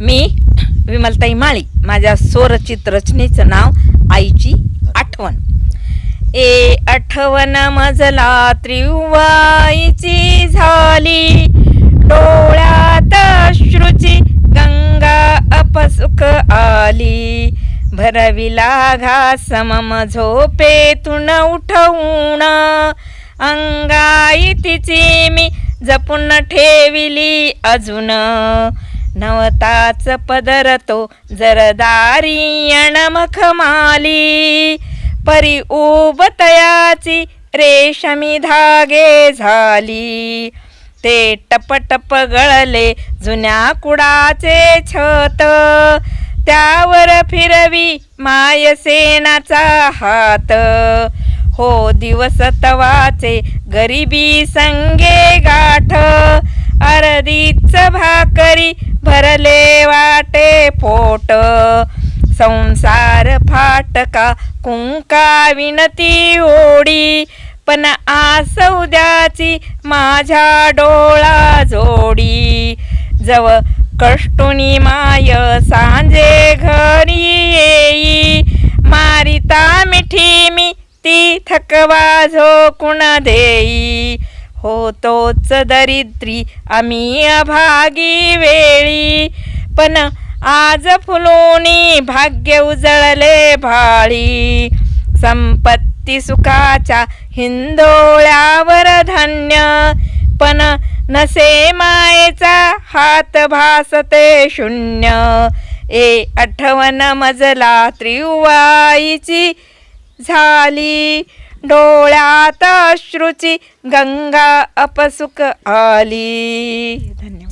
मी विमलताई माळी. माझ्या स्वरचित रचनेचं नाव आईची आठवण. ए आठवण मजला त्रिवाईची झाली. डोळ्यात श्रुची गंगा अपसुख आली. भरविला घास मम झोपेतून उठवून. अंगाई तिची मी जपून ठेविली अजून. नवताच पदर तो जरदारी अणमखमाली. परी उबतयाची रेशमी धागे झाली. ते टपटप गळले जुन्या कुडाचे छत. त्यावर फिरवी मायसेनाचा हात. हो दिवस तवाचे गरिबी संगे गाठ. अर्धीच भाकरी भरले वाटे पोट संसार फाटका कुंका विनती ओढी. पण आस उद्याची माझ्या डोळा जोडी. जव कष्टुनी माय सांजे घरी येई. मारिता मिठी मी ती थकवा झोकून देई. होतोच दरिद्री आम्ही अभागी वेळी. पण आज फुलोनी भाग्य उजळले भाळी. संपत्ती सुखाच्या हिंदोळ्यावर धान्य. पण नसे मायेचा हात भासते शून्य. ए आठवण मजला त्रिवाईची झाली. डोळ्यात अश्रूची गंगा अपसुक आली. धन्यवाद